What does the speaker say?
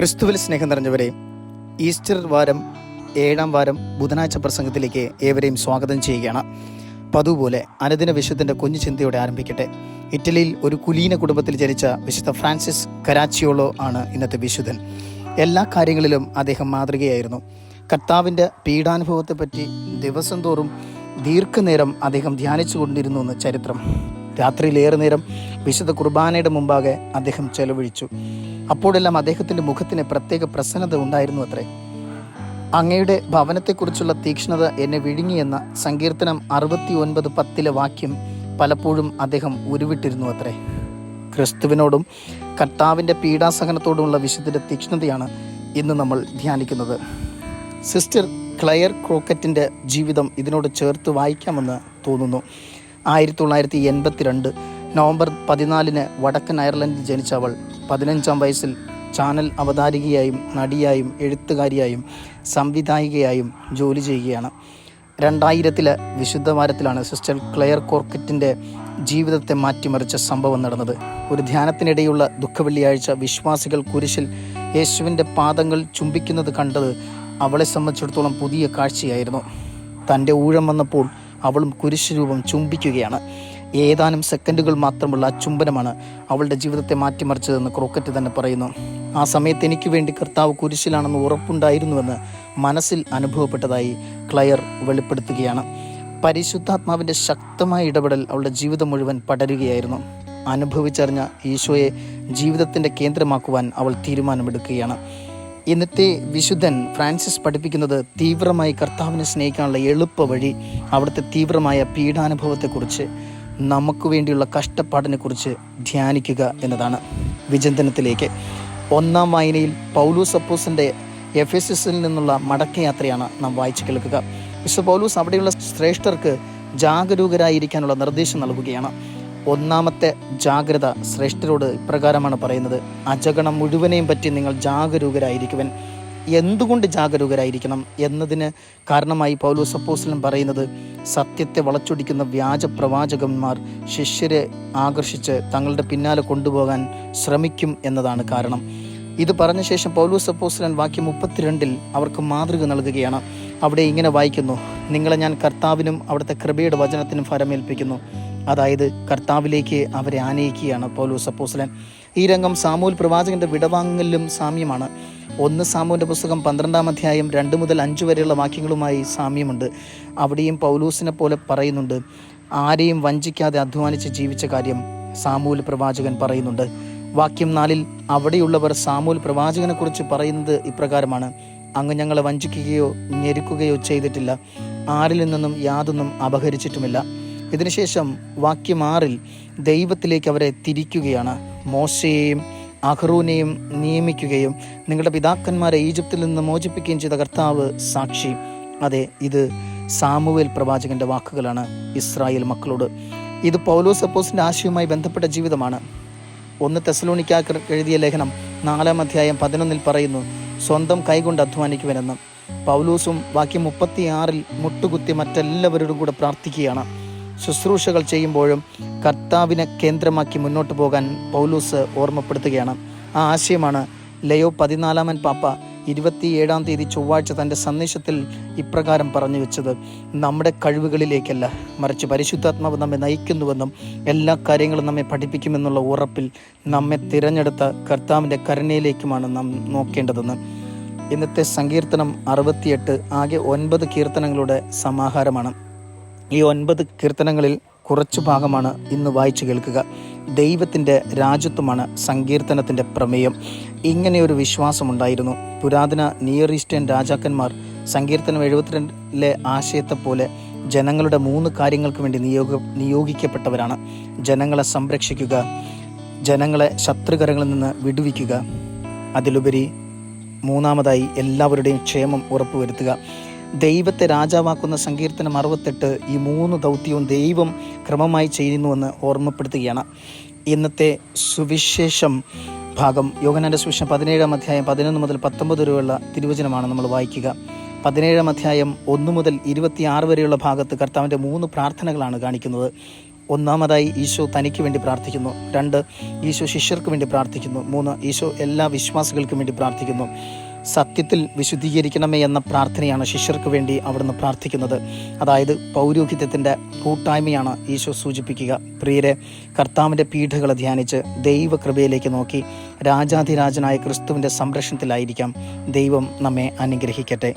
ക്രിസ്തുവിൽ സ്നേഹം നിറഞ്ഞവരെ ഈസ്റ്റർ വാരം ഏഴാം വാരം ബുധനാഴ്ച പ്രസംഗത്തിലേക്ക് ഏവരെയും സ്വാഗതം ചെയ്യുകയാണ്. പതുപോലെ പോലെ അനുദിന വിശുദ്ധന്റെ കുഞ്ഞു ചിന്തയോടെ ആരംഭിക്കട്ടെ. ഇറ്റലിയിൽ ഒരു കുലീന കുടുംബത്തിൽ ജനിച്ച വിശുദ്ധ ഫ്രാൻസിസ് കരാച്ചിയോളോ ആണ് ഇന്നത്തെ വിശുദ്ധൻ. എല്ലാ കാര്യങ്ങളിലും അദ്ദേഹം മാതൃകയായിരുന്നു. കർത്താവിന്റെ പീഡാനുഭവത്തെപ്പറ്റി ദിവസം തോറും ദീർഘനേരം അദ്ദേഹം ധ്യാനിച്ചു കൊണ്ടിരുന്നു എന്ന് ചരിത്രം. രാത്രിയിലേറെ നേരം വിശുദ്ധ കുർബാനയുടെ മുമ്പാകെ അദ്ദേഹം ചെലവഴിച്ചു. അപ്പോഴെല്ലാം അദ്ദേഹത്തിന്റെ മുഖത്തിന് പ്രത്യേക പ്രസന്നത ഉണ്ടായിരുന്നു അത്രേ. അങ്ങയുടെ ഭവനത്തെക്കുറിച്ചുള്ള തീക്ഷ്ണത എന്നെ വിഴുങ്ങിയെന്ന സങ്കീർത്തനം അറുപത്തി ഒൻപത് പത്തിലെ വാക്യം പലപ്പോഴും അദ്ദേഹം ഉരുവിട്ടിരുന്നു അത്രേ. ക്രിസ്തുവിനോടും കർത്താവിന്റെ പീഡാസഹനത്തോടുമുള്ള വിശുദ്ധിന്റെ തീക്ഷ്ണതയാണ് ഇന്ന് നമ്മൾ ധ്യാനിക്കുന്നത്. സിസ്റ്റർ ക്ലയർ ക്രോക്കറ്റിന്റെ ജീവിതം ഇതിനോട് ചേർത്ത് വായിക്കാമെന്ന് തോന്നുന്നു. ആയിരത്തി തൊള്ളായിരത്തി എൺപത്തിരണ്ട് നവംബർ പതിനാലിന് വടക്കൻ അയർലൻഡിൽ ജനിച്ച അവൾ. പതിനഞ്ചാം വയസ്സിൽ ചാനൽ അവതാരികയായും നടിയായും എഴുത്തുകാരിയായും സംവിധായികയായും ജോലി ചെയ്യുകയാണ്. രണ്ടായിരത്തിലെ വിശുദ്ധ വാരത്തിലാണ് സിസ്റ്റർ ക്ലെയർ കോർക്കറ്റിന്റെ ജീവിതത്തെ മാറ്റിമറിച്ച സംഭവം നടന്നത്. ഒരു ധ്യാനത്തിനിടെയുള്ള ദുഃഖവെള്ളിയാഴ്ച വിശ്വാസികൾ കുരിശിൽ യേശുവിന്റെ പാദങ്ങൾ ചുംബിക്കുന്നത് കണ്ടത് അവളെ സംബന്ധിച്ചിടത്തോളം പുതിയ കാഴ്ചയായിരുന്നു. തന്റെ ഊഴം വന്നപ്പോൾ അവളും കുരിശ് രൂപം ചുംബിക്കുകയാണ്. ഏതാനും സെക്കൻഡുകൾ മാത്രമുള്ള ആ ചുംബനമാണ് അവളുടെ ജീവിതത്തെ മാറ്റിമറിച്ചതെന്ന് ക്രോക്കറ്റ് തന്നെ പറയുന്നു. ആ സമയത്ത് എനിക്ക് വേണ്ടി കർത്താവ് കുരിശിലാണെന്ന് ഉറപ്പുണ്ടായിരുന്നുവെന്ന് മനസ്സിൽ അനുഭവപ്പെട്ടതായി ക്ലയർ വെളിപ്പെടുത്തുകയാണ്. പരിശുദ്ധാത്മാവിന്റെ ശക്തമായ ഇടപെടൽ അവളുടെ ജീവിതം മുഴുവൻ പടരുകയായിരുന്നു. അനുഭവിച്ചറിഞ്ഞ ഈശോയെ ജീവിതത്തിന്റെ കേന്ദ്രമാക്കുവാൻ അവൾ തീരുമാനമെടുക്കുകയാണ്. ഇന്നത്തെ വിശുദ്ധൻ ഫ്രാൻസിസ് പഠിപ്പിക്കുന്നത് തീവ്രമായി കർത്താവിനെ സ്നേഹിക്കാനുള്ള എളുപ്പ വഴി അവിടുത്തെ തീവ്രമായ പീഡാനുഭവത്തെക്കുറിച്ച് നമുക്ക് വേണ്ടിയുള്ള കഷ്ടപ്പാടിനെക്കുറിച്ച് ധ്യാനിക്കുക എന്നതാണ് വിചിന്തനത്തിലേക്ക് ഒന്നാം വായനയിൽ പൗലൂസ് അപ്പോസിന്റെ എഫ് എസ് എസിൽ നിന്നുള്ള മടക്കയാത്രയാണ് നാം വായിച്ചു കേൾക്കുക. വിശുദ്ധ പൗലൂസ് അവിടെയുള്ള ശ്രേഷ്ഠർക്ക് ജാഗരൂകരായിരിക്കാനുള്ള നിർദ്ദേശം നൽകുകയാണ്. ഒന്നാമത്തെ ജാഗ്രത ശ്രേഷ്ഠരോട് ഇപ്രകാരമാണ് പറയുന്നത്. അജഗണം മുഴുവനെയും പറ്റി നിങ്ങൾ ജാഗരൂകരായിരിക്കുവൻ. എന്തുകൊണ്ട് ജാഗരൂകരായിരിക്കണം എന്നതിന് കാരണമായി പൗലോസ് അപ്പോസ്ലൻ പറയുന്നത് സത്യത്തെ വളച്ചൊടിക്കുന്ന വ്യാജ പ്രവാചകന്മാർ ശിഷ്യരെ ആകർഷിച്ച് തങ്ങളുടെ പിന്നാലെ കൊണ്ടുപോകാൻ ശ്രമിക്കും എന്നതാണ് കാരണം. ഇത് പറഞ്ഞ ശേഷം പൗലൂസ് അപ്പോസ്ലൻ വാക്യം മുപ്പത്തിരണ്ടിൽ അവർക്ക് മാതൃക നൽകുകയാണ്. അവിടെ ഇങ്ങനെ വായിക്കുന്നു നിങ്ങളെ ഞാൻ കർത്താവിനും അവിടുത്തെ കൃപയുടെ വചനത്തിനും ഫലമേൽപ്പിക്കുന്നു. അതായത് കർത്താവിലേക്ക് അവരെ ആനയിക്കുകയാണ് പൗലൂസ് അപ്പോസ്ലൻ ഈ രംഗം സാമൂൽ പ്രവാചകന്റെ വിടവാങ്ങലിലും സാമ്യമാണ്. ഒന്ന് സാമുവിന്റെ പുസ്തകം പന്ത്രണ്ടാം അധ്യായം രണ്ട് മുതൽ അഞ്ച് വരെയുള്ള വാക്യങ്ങളുമായി സാമ്യമുണ്ട്. അവിടെയും പൗലൂസിനെ പോലെ പറയുന്നുണ്ട് ആരെയും വഞ്ചിക്കാതെ അധ്വാനിച്ച് ജീവിച്ച കാര്യം സാമൂൽ പ്രവാചകൻ പറയുന്നുണ്ട്. വാക്യം നാലിൽ അവിടെയുള്ളവർ സാമൂൽ പ്രവാചകനെക്കുറിച്ച് പറയുന്നത് ഇപ്രകാരമാണ് അങ്ങ് ഞങ്ങളെ വഞ്ചിക്കുകയോ ഞെരുക്കുകയോ ചെയ്തിട്ടില്ല ആരിൽ നിന്നും യാതൊന്നും അപഹരിച്ചിട്ടുമില്ല. ഇതിനുശേഷം വാക്യം ആറിൽ ദൈവത്തിലേക്ക് അവരെ തിരിക്കുകയാണ്. മോശയെയും അഹ്റൂനെയും നിയമിക്കുകയും നിങ്ങളുടെ പിതാക്കന്മാരെ ഈജിപ്തിൽ നിന്ന് മോചിപ്പിക്കുകയും ചെയ്ത കർത്താവ് സാക്ഷി. അതെ ഇത് സാമുവേൽ പ്രവാചകന്റെ വാക്കുകളാണ് ഇസ്രായേൽ മക്കളോട്. ഇത് പൗലോസ് അപ്പോസിന്റെ ആശയവുമായി ബന്ധപ്പെട്ട ജീവിതമാണ്. ഒന്ന് തെസലോണിക്കാക്കർ എഴുതിയ ലേഖനം നാലാം അധ്യായം പതിനൊന്നിൽ പറയുന്നു സ്വന്തം കൈകൊണ്ട് അധ്വാനിക്കുവനെന്ന്. പൗലൂസും ബാക്കി മുപ്പത്തിയാറിൽ മുട്ടുകുത്തി മറ്റെല്ലാവരോടും കൂടെ പ്രാർത്ഥിക്കുകയാണ്. ശുശ്രൂഷകൾ ചെയ്യുമ്പോഴും കർത്താവിനെ കേന്ദ്രമാക്കി മുന്നോട്ട് പോകാൻ പൗലൂസ് ഓർമ്മപ്പെടുത്തുകയാണ്. ആ ആശയമാണ് ലയോ പതിനാലാമൻ പാപ്പ ഇരുപത്തിയേഴാം തീയതി ചൊവ്വാഴ്ച തന്റെ സന്ദേശത്തിൽ ഇപ്രകാരം പറഞ്ഞു വെച്ചത് നമ്മുടെ കഴിവുകളിലേക്കല്ല മറിച്ച് പരിശുദ്ധാത്മാവ് നമ്മെ നയിക്കുന്നുവെന്നും എല്ലാ കാര്യങ്ങളും നമ്മെ പഠിപ്പിക്കുമെന്നുള്ള ഉറപ്പിൽ നമ്മെ തിരഞ്ഞെടുത്ത കർത്താവിന്റെ കരുണയിലേക്കുമാണ് നാം നോക്കേണ്ടതെന്ന്. ഇന്നത്തെ സങ്കീർത്തനം അറുപത്തിയെട്ട് ആകെ ഒൻപത് കീർത്തനങ്ങളുടെ സമാഹാരമാണ്. ഈ ഒൻപത് കീർത്തനങ്ങളിൽ കുറച്ചു ഭാഗമാണ് ഇന്ന് വായിച്ചു കേൾക്കുക. ദൈവത്തിന്റെ രാജ്യത്വമാണ് സങ്കീർത്തനത്തിന്റെ പ്രമേയം. ഇങ്ങനെയൊരു വിശ്വാസമുണ്ടായിരുന്നു. പുരാതന നിയർ ഈസ്റ്റേൺ രാജാക്കന്മാർ സങ്കീർത്തനം എഴുപത്തിരണ്ടിലെ ആശയത്തെ പോലെ ജനങ്ങളുടെ മൂന്ന് കാര്യങ്ങൾക്ക് വേണ്ടി നിയോഗ നിയോഗിക്കപ്പെട്ടവരാണ്. ജനങ്ങളെ സംരക്ഷിക്കുക ജനങ്ങളെ ശത്രുകരങ്ങളിൽ നിന്ന് വിടുവിക്കുക. അതിലുപരി മൂന്നാമതായി എല്ലാവരുടെയും ക്ഷേമം ഉറപ്പുവരുത്തുക. ദൈവത്തെ രാജാവാക്കുന്ന സങ്കീർത്തനം അറുപത്തെട്ട് ഈ മൂന്ന് ദൗത്യവും ദൈവം ക്രമമായി ചെയ്യുന്നുവെന്ന് ഓർമ്മപ്പെടുത്തുകയാണ്. ഇന്നത്തെ സുവിശേഷം ഭാഗം യോഗനാന്റെ സുവിശേഷം പതിനേഴാം അധ്യായം പതിനൊന്ന് മുതൽ പത്തൊമ്പത് വരെയുള്ള തിരുവചനമാണ് നമ്മൾ വായിക്കുക. പതിനേഴാം അധ്യായം ഒന്ന് മുതൽ ഇരുപത്തിയാറ് വരെയുള്ള ഭാഗത്ത് കർത്താവിന്റെ മൂന്ന് പ്രാർത്ഥനകളാണ് കാണിക്കുന്നത്. ഒന്നാമതായി ഈശോ തനിക്ക് വേണ്ടി പ്രാർത്ഥിക്കുന്നു. രണ്ട് ഈശോ ശിഷ്യർക്ക് വേണ്ടി പ്രാർത്ഥിക്കുന്നു. മൂന്ന് ഈശോ എല്ലാ വിശ്വാസികൾക്കും വേണ്ടി പ്രാർത്ഥിക്കുന്നു. സത്യത്തിൽ വിശുദ്ധീകരിക്കണമേ എന്ന പ്രാർത്ഥനയാണ് ശിഷ്യർക്ക് വേണ്ടി അവിടുന്ന് പ്രാർത്ഥിക്കുന്നത്. അതായത് പൗരോഹിത്യത്തിന്റെ കൂട്ടായ്മയാണ് ഈശോ സൂചിപ്പിക്കുക. പ്രിയരെ കർത്താവിന്റെ പീഠകളെ ധ്യാനിച്ച് ദൈവകൃപയിലേക്ക് നോക്കി രാജാധിരാജനായ ക്രിസ്തുവിന്റെ സംരക്ഷണത്തിലായിരിക്കാം ദൈവം നമ്മെ അനുഗ്രഹിക്കട്ടെ.